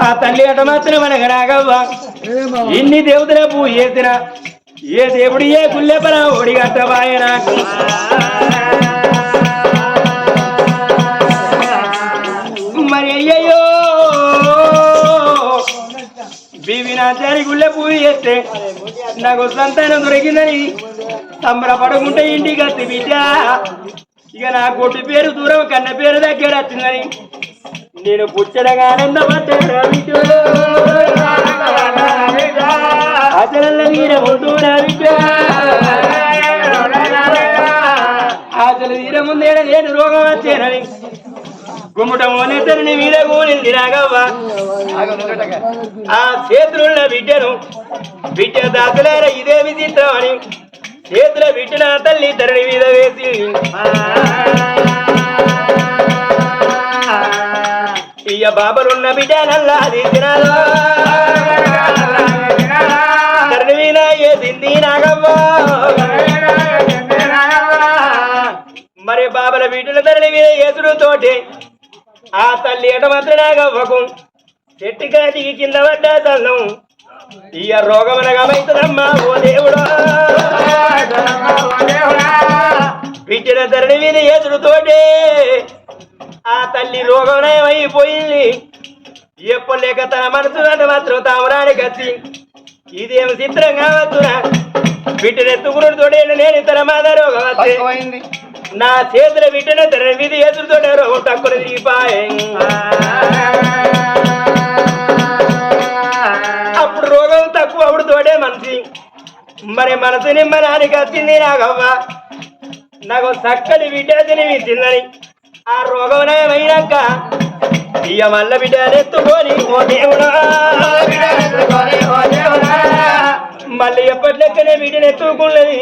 ఆ తల్లి అట మాత్రం మనకు నాగవ్వ ఇన్ని దేవతల పూజ చేసిన ఏ దేవుడు ఏ గుల్లెపన ఒడిగట్టబాయ నాకు మరి అయ్యయ్యో! బీవినాచారి గుళ్ళె పూజ చేస్తే నాకు సంతానం దొరికిందని సంబరపడకుంటే ఇంటికి వస్తే బిడ్డ. ఇక నా కొట్టు పేరు దూరం కన్న పేరు దగ్గర వచ్చిందని నేను పుచ్చడగా ఆనందపడ్డా బిడ్డ ఆచరణ తీర ఉంటున్నా ముందేడ నేను రోగం వచ్చేనని గుమ్మటం అనేతరుని మీద కూలింది రాగవ్వ ఆ చేతులున్న బిడ్డను బిడ్డ దాతలేర ఇదే విచిత్రం అని చేతుల బిడ్డన తల్లి తరణి మీద వేసి ఇయ్య బాబరున్న బిడ్డనల్లాది తినాలో నాగవ్వ? మరి బాబల బిడ్డల తరలి మీద ఎదురు తోటి ఆ తల్లి ఎట నాగవ్వకు చెట్టు కాటికి కింద పడ్డ తల్లం. ఇయ రోగమనగమైతుందమ్మా ఓ దేవుడా. బిడ్డల ధరణి మీద ఏసుడు తోటి ఆ తల్లి రోగమయమైపోయింది ఎప్పలేక తన మనసు అంటే మాత్రం తామరానికి వచ్చి ఇదేం చిత్రం కావచ్చునా బిడ్డనెత్తుకుడు తోడే నేను తన మాద రోగం వచ్చి నా చేతుల బిడ్డన తన విధి ఎదురుతోట రోగం తక్కువ దిగిపాయే అప్పుడు రోగం తక్కువ అప్పుడు తోడే మనిషి. మరి మనసు నిమ్మనానికి వచ్చింది నాకవ్వ నాకు చక్కటి బిడ్డ తినిపించిందని ఆ రోగం నయమైనాక ఇయ్య మల్ల బిడ్డ ఎత్తుకొని ఓ దేవుడా! మళ్ళీ ఎప్పటి లెక్కనే బిడ్డను ఎత్తుకున్నది?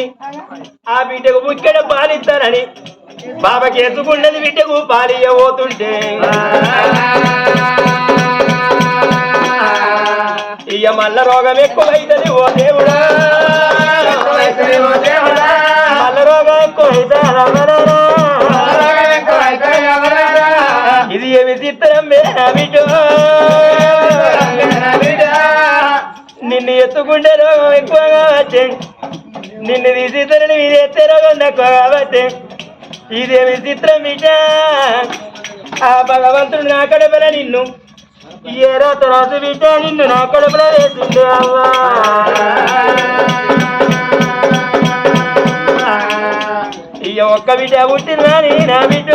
ఆ బిడ్డకు బుక్కెడ పాలిస్తానని. బాబాకి ఎత్తుకున్నది బిడ్డకు పాలియబోతుంటే ఇయ మల్ల రోగం ఎక్కువైతది ఓ దేవుడా! ఇది ఏ విచిత్రం బిడ్డ నిన్ను ఎత్తుకుంటే రోగం ఎక్కువగా వచ్చే. నిన్ను విచిత్రని ఇది ఎత్తే రోగం తక్కువ కాబట్టి ఇదేమి చిత్రం బిడ్డ ఆ భగవంతుడు నా కడపల నిన్ను. ఏ రాత రాజు బిడ్డ నిన్ను నా కడపల వేసిండే అవ్వా. ఇక ఒక్క బిడ్డ పుట్టిందని నా బిడ్డ?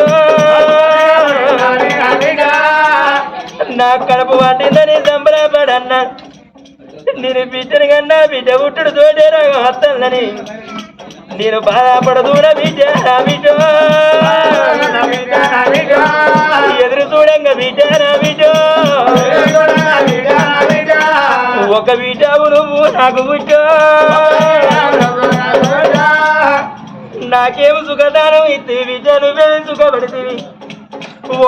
నా కడుపు పట్టిందని సంబరపడన్నా. నేను బిడ్డను కన్నా బిడ్డ పుట్టుడు తోటే రాగం వస్తుందని. నేను బాధపడదు నా బిడ్డ నా బిడ్డ. ఎదురు చూడంగా బిడ్డ నా బిడ్డ. ఒక బిడ్డ నువ్వు నాకు పుట్ట నాకేం సుఖదానం ఇస్తే బిడ్డ సుఖపడితివి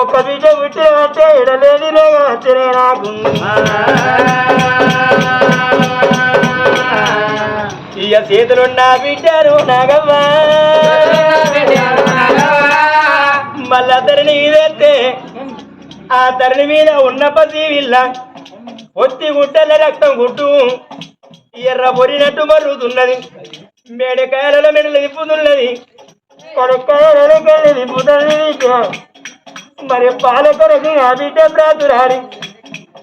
ఒక్క బిడ్డ పుట్టే అంటే ఇడలేని వచ్చనే నాకు. ఇక చేతులున్న బిడ్డను నాగమ్మా మళ్ళా ధరణి ఇదెత్తే ఆ ధరణి మీద ఉన్న పసివిల్ల ఒత్తి గుట్టల రక్తం గుట్టు. ఎర్ర పొరినట్టు మరుగుతున్నది మేడకాయల మెడలు దిప్పుతున్నది కొడుకాయల కళ్ళు దిప్పుతుంది మరి పాల కొరకు ఆ బిడ్డ ప్రాతురాలి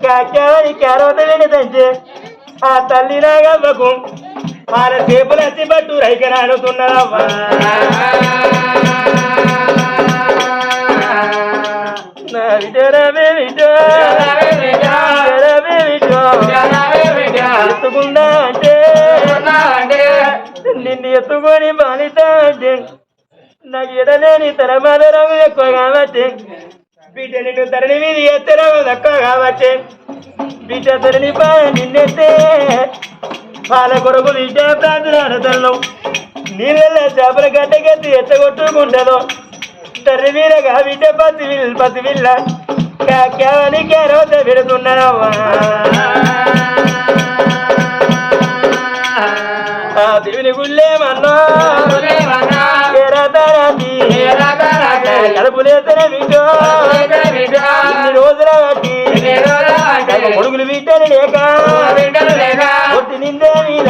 కాక్యావని క్యారోత వెనుదంచే ఆ తల్లి నాగవ్వకు పాల సేపులు అతి పట్టు రైకరానుతున్నదవ్వా నా విజరమే విజ విజరమే విజ ఎత్తుకుందా అంటే? నిన్ను ఎత్తుకొని బాలితా అంటే నాకు ఎడలేని తన మాదరం ఎక్కువ కాబట్టి. బిడ్డ నిన్ను ధరణి మీద ఎత్తడం తక్కువ కాబట్టి. బిడ్డ తరణి పా నిన్నెత్తే పాల కొరకు బిడ్డ ప్రాంతాలు తల్లం నీళ్ళ చేపల గడ్డకెత్తి ఎత్తగొట్టుకుంటుందో. తరి మీదగా బిడ్డ పత్తి విల్ పత్తి విల్ల. కాని కేరోత పెడుతున్నావా గుళ్ళేమన్నా? కడుపులేతనే ఇన్ని రోజుల బట్టి బిడ్డలు లేక? బిడ్డలు లేక? ఒట్టి నిందే మీద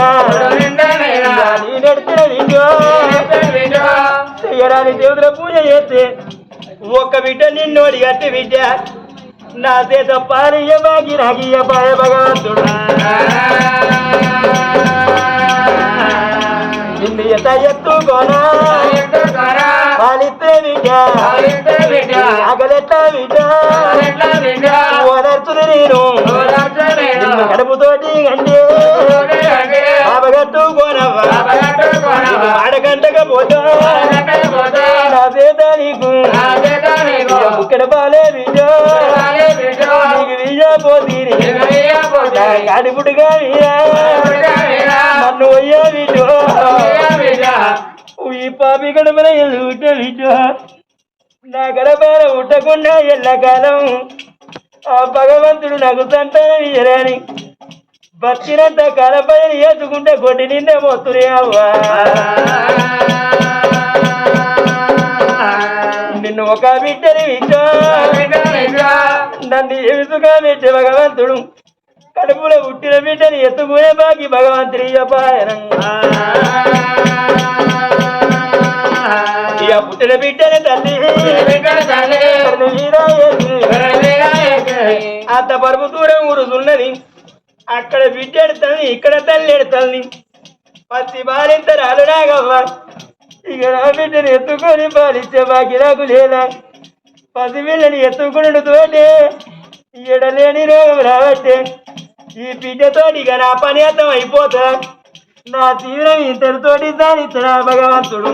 నిండే మీద నీ నడిచిన విండో బిడ్డ చెయ్యరాని దేవుల పూజ చేస్తే ఒక్క బిడ్డ నిన్నోడి గట్టి బిడ్డ. నా చేత పారియ బాగి రాగియ పాయ భగవంతుడు నిన్ను ఎత ఎత్తుకోనా పాలిస్తే బిడ్డ ఆకలెట్ట బిడ్డ ఓదర్చును నేను. నిన్ను కడుపుతోటి అంటే బాబగట్టుకోనవ్వా ఆడగంటకపోతా నా చేత నీకు. ఇక్కడ బాలే బిడ్డ నీకు విజయ పోతీరి కడుపుడుగా ఈ పాపి గడపల ఎల్లుట బిడ్డ నా గడపల ఉట్టకుండా ఎల్లకాలం. ఆ భగవంతుడు నాకు సంతానం ఇయ్యరాని. బతికినంత కాలపై ఎత్తుకుంటే కొట్టి నిండే మొత్తురే అవ్వా. నిన్ను ఒక బిడ్డని నన్ను ఎదుగా పెట్టి భగవంతుడు. కడుపులో పుట్టిన బిడ్డని ఎత్తుకునే బాకి భగవంతుడి అపాయనం. బిడ్డని తల్లి అత్త పరుపు దూరం ఊరుతున్నది అక్కడ బిడ్డ తల్లి ఇక్కడ తల్లి ఎడతాని పత్తి బాలింత రాలు నాగవ్వ. ఇక నా బిడ్డను ఎత్తుకొని బాలిస్తే బాకి నాకు లేదా? పసి బిడ్డని ఎత్తుకుని తోటే ఎడలేని రోగం రావట్టే. ఈ బిడ్డతో ఇక నా పని అర్థం అయిపోతా నా తీరం ఇంతటితోటి దాని ఇతడా భగవంతుడు.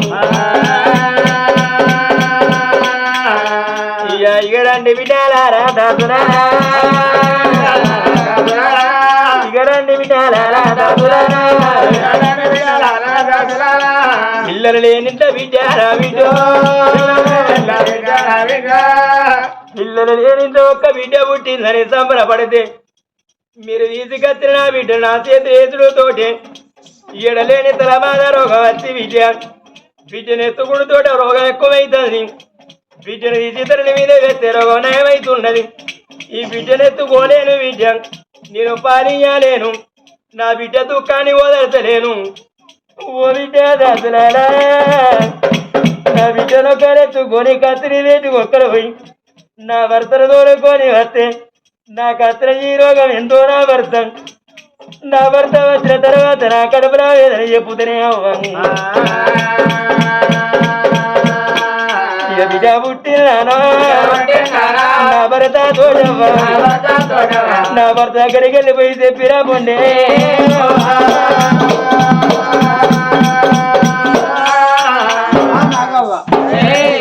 ఇక ఇక రండి బిడ్డలారా దాసులారా ఇక రండి బిడ్డలారా దాసులారా పిల్లలు లేనింత బిడ్డారా బిడ్డ పిల్లలు లేనింత ఒక్క బిడ్డ పుట్టిందని సంబరపడితే మీరు తీసుకొచ్చిన బిడ్డ నా చేతి ఏతుడుతోటి ఈడలేని తలబాధ రోగం వచ్చి విద్య. విద్యను ఎత్తుకుడుతోట రోగం ఎక్కువైతుంది. విద్యను తీసి మీద వేస్తే రోగం నయమైతున్నది. ఈ విద్యను ఎత్తుకోలేను విద్య. నేను పానీయాలేను నా బిడ్డ దుఃఖాన్ని ఓదర్చలేను. ఓ బిడ్డ దాసులారా నా బిడ్డను కలెత్తుకొని కత్తిని వేటి ఒక్కరు పోయి నా భర్తను దూరుకొని వస్తే నా కత్తిన ఈ రోగం ఎంతో నా భర్త. నా భర్త వచ్చిన తర్వాత నా కడుపు రావేదని చెప్పుతూనే అవ్వండి ఇక బిడ్డ పుట్టినానా? నా భర్త తోడవ్వ నా భర్త దగ్గరికి వెళ్ళిపోయి చెప్పిరా పొండే.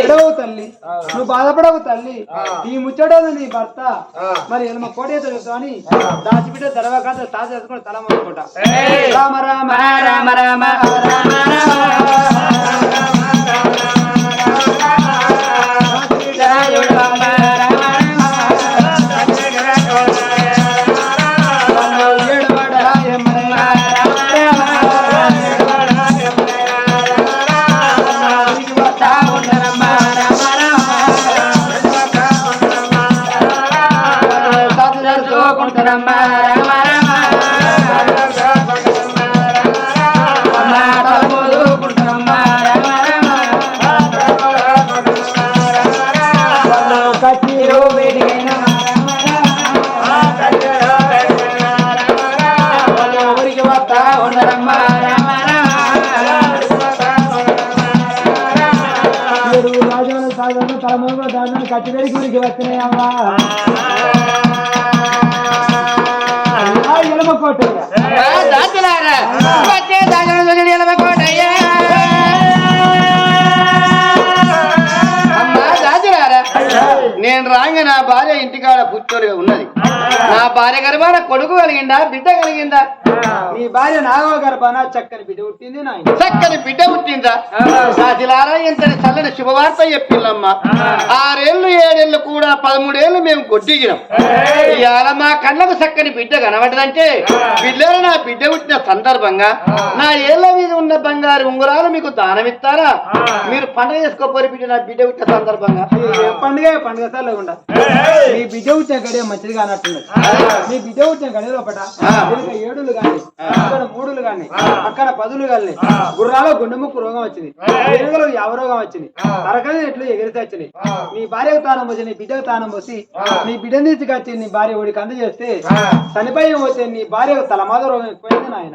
ఎడవు తల్లి. నువ్వు బాధపడవు తల్లి. ఈ ముచ్చటోదు నీ భర్త. మరి ఎనమ కోటేతడు కానీ దాచిపెట్టే తర్వాత తాజ చేసుకుని తల మొదలుకుంటా రామ రామ రామ రామ రామ రామ. ఏడు రాజులు సాగను తలమూరు దాని కచ్చివేడి గురికి వస్తున్నాయమ్మా ఎలమ కోట ఇంటికాడ కూర్చొని ఉన్నది నా భార్య గర్భాన కొడుకు కలిగిందా బిడ్డ కలిగిందా? నీ భార్య నాగవ గర్భాన చక్కని బిడ్డ పుట్టింది చక్కని బిడ్డ పుట్టిందా? సాధిలారా ఇంతటి చల్లని శుభవార్త చెప్పిల్లమ్మా. ఆరేళ్ళు ఏడేళ్ళు కూడా పదమూడేళ్ళు మేము కొట్టిగినాం ఇవాళ మా కళ్ళకు చక్కని బిడ్డ కనబడదంటే పిల్లలు నా బిడ్డ పుట్టిన సందర్భంగా? నా ఏళ్ళ మీద ఉన్న బంగారు ఉంగరాలు మీకు దానమిస్తారా మీరు పండుగ చేసుకోపోయి బిడ్డ నా బిడ్డ పుట్టిన సందర్భంగా? పండుగ పండుగ సార్లు ఉండ. నీ బిడ్డ పుట్టిన గడియ మంచిది కానట్టున్నది నీ బిడ్డ వచ్చిన గడి లోపట వెనుక ఏడులు గాని అక్కడ మూడులు గాని అక్కడ పదులు గాని గుర్రాలో గుండెముక్కు రోగం వచ్చింది. వెనుకలో యావ రోగం వచ్చింది. తరగతి ఎట్లు ఎగిరితే వచ్చినాయి. నీ భార్యకు తానం పోసి నీ బిడ్డకు తానం పోసి నీ బిడ్డని తీసుకొచ్చి నీ భార్య ఒడికి అందజేస్తే చనిపోయి పోతే నీ భార్య తలమాద రోగం ఎక్కువైంది నాయన.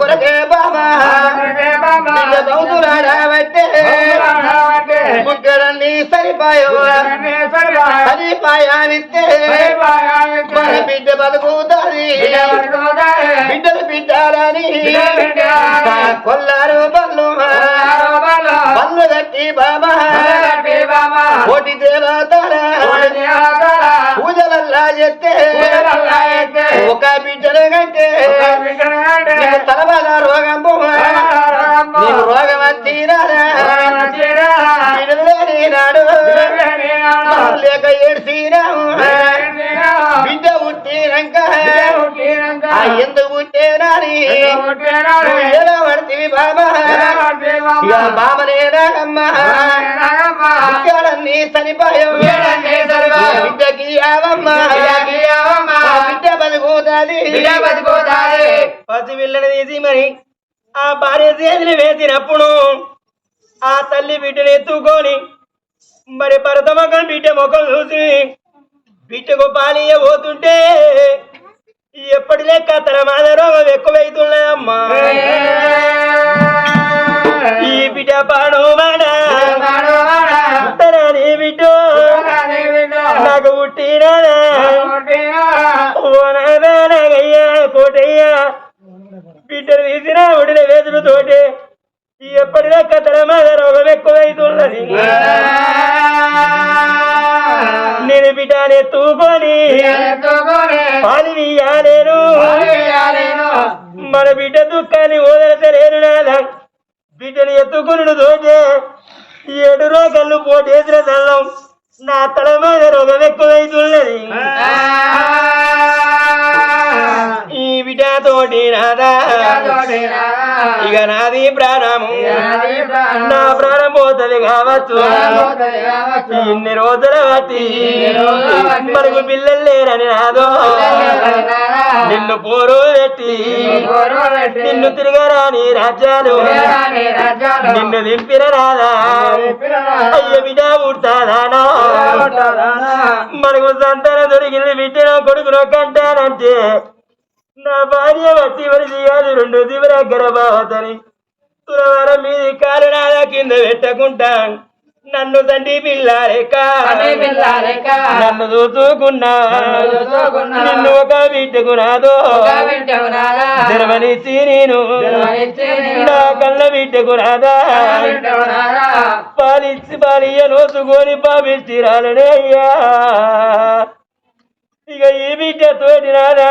కొరకే బామ ముగ్గరన్ని సరిపాయవు? సరిపాయానిస్తే మన బిడ్డ బతుకుతాది. బిడ్డలు బిడ్డాలని కొల్లారు బల్లు బల్లు కట్టి బాబా. కోటి దేవతల. పూజలల్లా చెప్తే ఒక బిడ్డలు కంటే. నీకు లేక ఏడ్చినాము బిడ్డ పుట్టినాక ఆ ఎందుకు పుట్టేనాని ఎలా పడితివి బాబా చనిపోయావు బిడ్డకి బిడ్డ బతుకుతాది పసి పిల్లని తీసి మరి ఆ భార్య చేతిని వేసినప్పుడు ఆ తల్లి బిడ్డను ఎత్తుకొని మరి భరత మొక్కం బిడ్డ ముఖం చూసి బిడ్డకు పాలియ పోతుంటే ఎప్పటి లెక్క తన మాద రోగం ఎక్కువైతున్నదమ్మా ఈ బిడ్డ పాడు తనని బిడ్డ నాకు పుట్టినదా ఓనగయ్యా కోటయ్యా బిడ్డలు తీసిన ఉడిన వేదులు తోటే ఎప్పటి లెక్క తన మీద రోగం ఎక్కువైతున్నది నేను బిడ్డని ఎత్తుకొని పాలు ఇయ్యాలేను మన బిడ్డ దుఃఖాన్ని ఓదరతలేను నాదా బిడ్డని ఎత్తుకుని తోటే ఏడు రోగాలు పోటేసిన తల్లం నా తల మీద రోగం ఎక్కువైతున్నది ఈ బిడ్డ తోటి నాదా ఇక నాది ప్రాణము. నా ప్రాణం పోతుంది కావచ్చు. ఇన్ని రోజుల బట్టి మనకు పిల్లలు లేరని నాదో. నిన్ను పోరు పెట్టి నిన్ను తిరగరాని రాజ్యాలు. నిన్ను దింపిన రాదా అయ్య బిడ్డ పుడతాదానా మనకు సంతానం దొరికింది బిడ్డను కొడుకును కంటానంటే నా భార్య మరి చేయాలి రెండు దివర గర్భవతని. తులవరం మీది నాదా కింద పెట్టకుండా నన్ను తండ్రి పిల్లారెక్క. నన్ను చూసుకున్నా నన్ను ఒక బిడ్డకు నాదో. నాదా. జన్మనిచ్చి నేను. నా కళ్ళ బిడ్డకు నాదా. పాలిచ్చి పాలియ నోసుకొని పాపిచ్చి రాలనే అయ్యా. ఇక ఈ బిడ్డ తోటి రాదా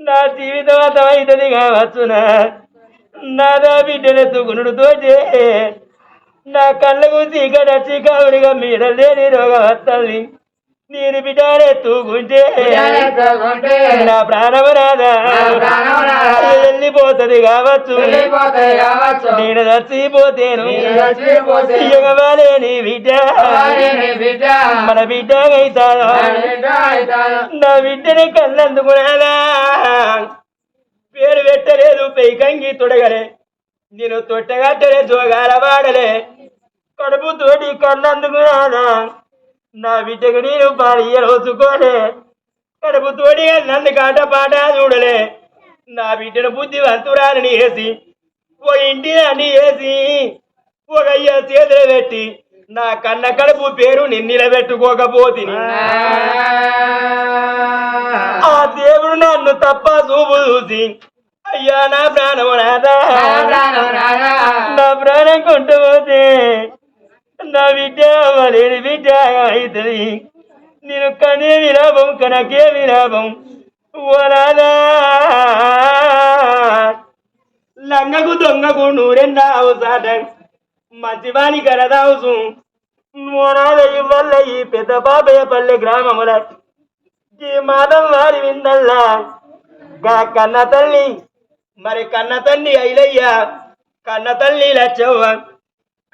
నా జీవితం అర్థమవుతుంది కావచ్చునా? నాదా బిడ్డనెత్తుకునుడు తోచే. నా కళ్ళకు చీకటి వచ్చి కావుడిగా మీడ లేని రోగం వస్తుంది నేను బిడ్డనెత్తుకుంటే విడాలెత్తుకుంటే నా ప్రాణము రాదా. వెళ్ళిపోతుంది కావచ్చు నేను చచ్చిపోతేను ఇయ్యగవాలే నీ బిడ్డ మన బిడ్డ. నా బిడ్డని కన్నందుకునేలా పేరు పెట్టలేదు పైకంగి తొడగలే నేను తొట్టగట్టలే జోగాల వాడలే కడుపు తోటి కన్నందుకునేలా నా బిడ్డకు నేను భార్య రోజుకోలే. కడుపు తోడి నన్ను కాట పాట చూడలే. నా బిడ్డను బుద్ధివంతురాలని వేసి ఓ ఇంటి అని వేసి ఒక అయ్య చేతులు పెట్టి నా కన్న కడుపు పేరు నిన్నెలబెట్టుకోకపోతిని ఆ దేవుడు నన్ను తప్ప చూపు చూసి అయ్యా నా ప్రాణము నాదా. నా ప్రాణం రాదా. నా ప్రాణం కొంటపోతే నా బిడ్డ అవ్వలేని బిడ్డ అవుతుంది నేను కనే విలాపం కనకే విలాపం ఓ లంగకు దొంగకు నూరెండావు సాట మంచివాని కరదావుసు మోనాద వల్ల ఈ పెద్ద బాబయ్య పల్లె గ్రామముల ఈ మాదం వారి విందల్లా గా కన్న తల్లి మరి కన్న తల్లి అయిలయ్యా కన్న తల్లి లచ్చవ్వ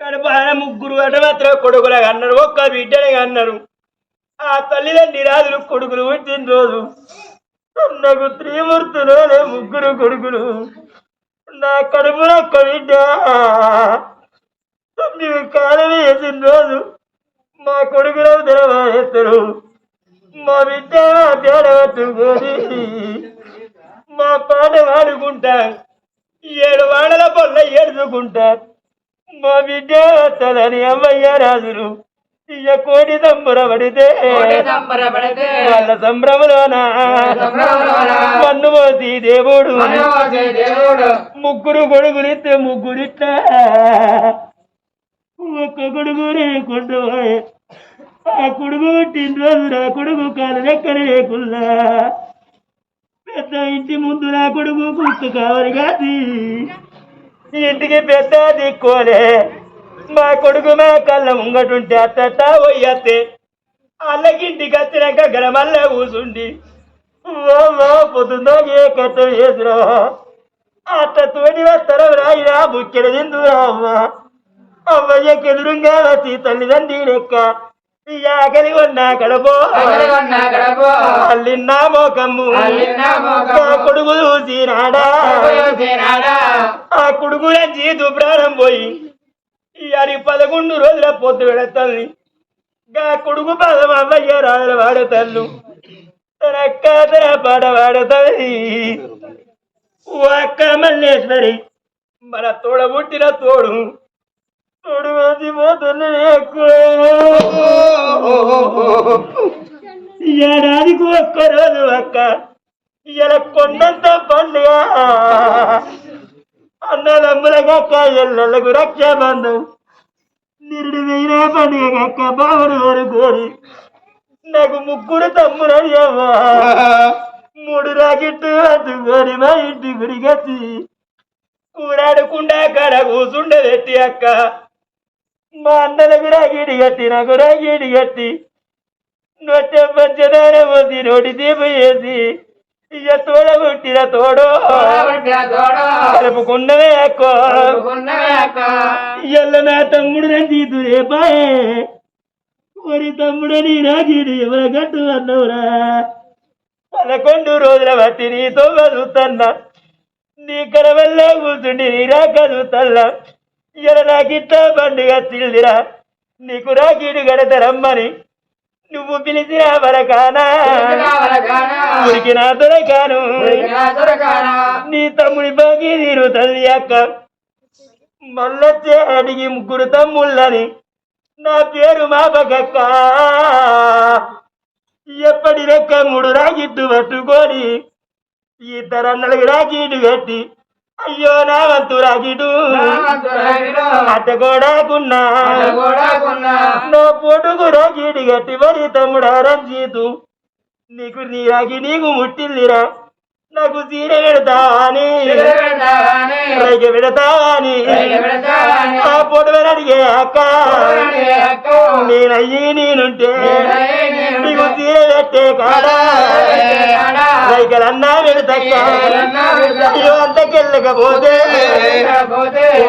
కడపాన ముగ్గురు అటమాత్ర కొడుకులు అన్నారు ఒక్క బిడ్డని అన్నారు ఆ తల్లిదండ్రి రాజులు కొడుకులు పుట్టిన రోజు నాకు త్రిమూర్తులు ముగ్గురు కొడుకులు. నా కడుపులో ఒక్క బిడ్డ. నీవు కాలం వేసిన రోజు మా కొడుకులు తెరవేస్తారు మా బిడ్డ తేడబట్టుకొని మా పాట వాడుకుంటా ఏడు వాడల పళ్ళ ఏడుచుకుంటా మా బిడ్డ అమ్మయ్య రాజులు. ఇయ్య కోడి సంబరపడితే వాళ్ళ సంభ్రమలోన మన్ను మోసి దేవుడు. ముగ్గురు కొడుకులిస్తే ముగ్గురిట్ట. ఒక్క కొడుకు లేకుండా ఆ కొడుకు పుట్టిన రోజు నా కొడుకు కాలు ఎక్కడ లేకుల్లా పెద్ద ఇంటి ముందు నా కొడుకు కుక్క కావాలి కాదు. ఇంటికి పెద్ద దిక్కోలే. మా కొడుకు మా కళ్ళ ముంగటుంటే అత్తట పోయత్తే అల్లకింటికి వచ్చినాక గ్రమల్ల కూసుండి. పొద్దుందో ఏ కథ వేసురా అట్ట తోడి వస్తారా రాయిరా బుక్కెడ తిందురా అవ్వ. అవ్వయ్యకి ఎదురుగా వచ్చి తల్లిదండ్రి లెక్క ఈ ఆకలి కొన్నా కడపో అల్లిన్నా మోకమ్ము కొడుకు చూసినాడా ఆ కొడుకుల జీతు ప్రాణం పోయి అది పదకొండు రోజుల పొద్దు పెడతాన్ని గా కొడుకు పదం అవ్వయ్య రాజుల వాడతాను తన అక్క తన పాట వాడతాయి అక్క మల్లేశ్వరి మన తోడబుట్టిన తోడు. తోడు వేసి పోతుంది ఏడాదికి ఒక్కరోజు అక్క. ఇలా కొండంత పండుగ. అన్నదమ్ములకు అక్క ఎల్లలకు రక్షాబంధం నిరుడు వేయిన పండుగ అక్క బావుడు వరకోరి నాకు ముగ్గురు తమ్ముడని మూడు రాకెట్టు అందుకొని మా ఇంటి గురిగచ్చి కూడాడకుండా కడ కూసుండే పెట్టి అక్క. మా అన్నలకు రాగిడి కట్టి నాకు రాగిడి కట్టి. నొట్టె పంచదార పోసి నోటి దీప వేసి. ఇక తోడ పుట్టిన తోడు. కలుపుకున్నవే అక్క. ఎల్ల నా తమ్ముడు రంజీ రేపాయే మరి తమ్ముడని రాగిడి ఎవర గట్టు అన్నవురా. పదకొండు రోజుల బట్టి నీతో చదువుతున్నా నీ కరవల్ల కూర్చుండి నీ రాక చూస్తల్లా ఇలా నాకిట్ట పండుగ తిల్దిరా నీకు రాకీడు గడతరమ్మని నువ్వు పిలిచిన వరకానా? ఉరికినా దొరకానా. నీ తమ్ముడి బాగి తీరు తల్లి అక్క. మళ్ళొచ్చే అడిగి ముగ్గురు తమ్ముళ్ళని. నా పేరు మాపకక్క ఎప్పటి లెక్క మూడు రాగిట్టు పట్టుకొని ఇద్దరన్నలకి రాకీటు కట్టి అయ్యో నా వంతు రాకిటు అట్టగోడాకున్నా నా పొడుగు రాకీటు కట్టి మరి తమ్ముడా రంజీతు. నీకు నీ రాకి నీకు ముట్టిల్లిరా. నాకు సీర పెడతాని రైక పెడతాని ఆ పొడవని అడిగే అక్క. నేనయ్యి నేనుంటే నీకు సీర పెట్టే కాడా? రైకలన్నా పెడతక్క అయ్యో అంతకెళ్ళకపోతే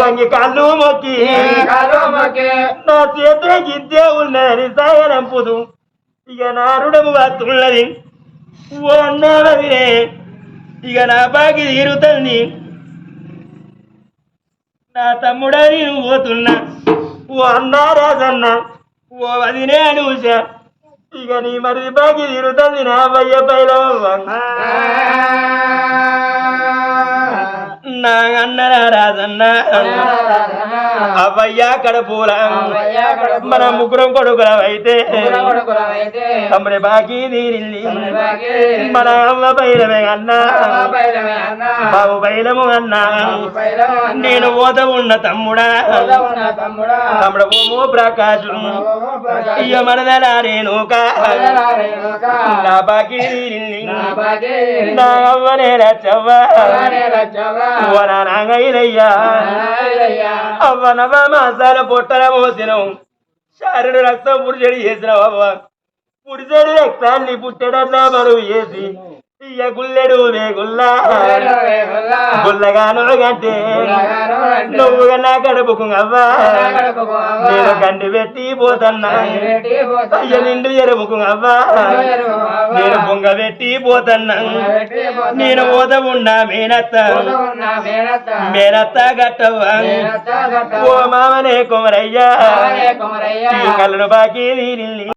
వంగి కళ్ళు మొక్కి నా చేతే గిద్దే ఉన్నదని సాగనంపుదు ఇక నా రుణము వస్తున్నది ఓ అన్నవదినే ఇక నా బాకి తీరుతుంది నా తమ్ముడా నేను పోతున్నా. ఓ అన్నా రాజన్న. ఓ వదినే అనూష ఇక నీ మరి బాకి తీరుతుంది నా భయ్య పైలవ్వ అన్న రాజన్న. అవ్వయ్య కడపూల. మన ముగ్గురం కొడుకులం అయితే తమ్ముడి బాకీ తీరిల్లి. మన అమ్మ బైలమే అన్నా. బాబు బైలము అన్నా. నేను ఓత ఉన్న తమ్ముడా. తమ్ముడు. ఓమో ప్రకాశం ఇయ్య మనదల నేను నా బాకీ తీరిల్లి. నా అవ్వనే లచ్చవ్వ ఓ నా నాంగయ్యా అవ్వ నవ మాసాల పొట్టల పోసినాం శారుడు రక్తం పురుషుడు చేసినావు అవ్వ పురుషుడు రక్తాన్ని పుట్టడన్నా బరువు చేసి ఇయ్య గుల్లెడు వేగుల్లా. గుల్లగాను గంటే నువ్వుగా నా కడుపుకు అవ్వా. నేను కండి పెట్టి పోతన్నా. అయ్య నిండు ఎరుపుకు అవ్వా. నేను పొంగ పెట్టి పోతన్నా. నేను పోత ఉన్నా మేనత్త. మేనత్త. గట్టవ్వా. ఓ మామనే కుమరయ్యా. కళ్ళను బాకీ తీరిల్లి